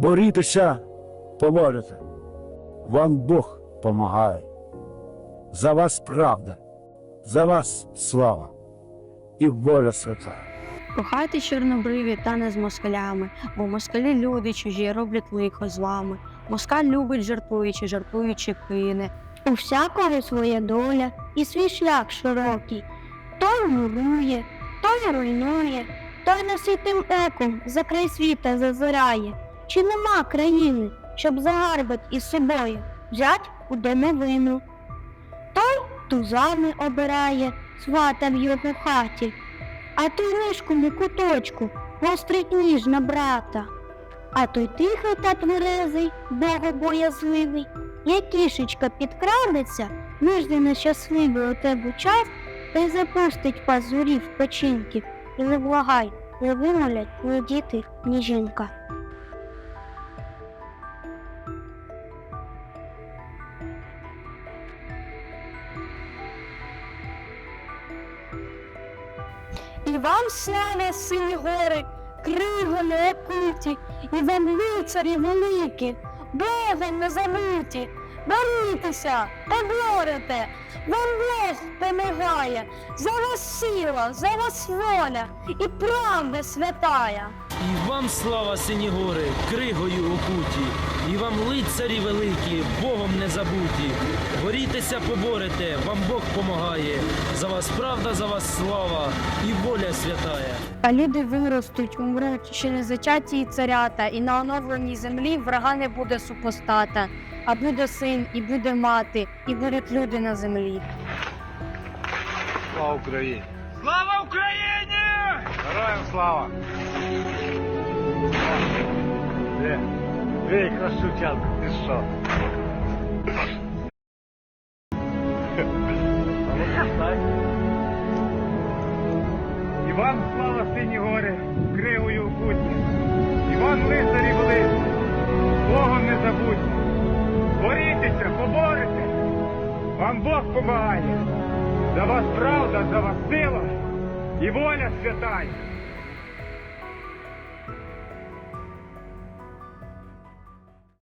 борітеся, поможете. Вам Бог помагає. За вас правда, за вас слава і воля свята. Кохайте чорнобриві та не з москалями, бо москалі люди чужі роблять лихо з вами. Москаль любить жартуючи, жартуючи кине. У всякого своя доля і свій шлях широкий. Той мурує, той руйнує, той наситим еком за світа зазирає. Чи нема країни, щоб загарбать із собою взять у домовину? Той тузами обирає, свата в його хаті, а той нишкому куточку гострить ніж на брата. А той тихий та тверезий, богобоязливий, як кішечка підкрадеться, вижде нещасливий у тебе час, та й запустить пазурі в печінки, і не благай, не вимолять ні діти, ні жінка. І вам слава сині гори, криголи окуті, і вам лицарі великі, Богом не забуті. Борітеся та вам Бог помагає, за вас сила, за вас воля і правда святая. І вам слава сині гори, кригою окуті, і вам лицарі великі, Богом не забуті. Борітеся, поборете, вам Бог помагає. За вас правда, за вас слава і воля святая. А люди виростуть, умруть, ще не зачаті і царята, і на оновленій землі врага не буде супостата, а буде син, і буде мати, і будуть люди на землі. Слава Україні! Слава Україні! Героям слава! Де? Де якраз сучанка? Ти що? І вам слава сині гори, кривою Вам Бог помагає. За вас правда, за вас сила і воля святая.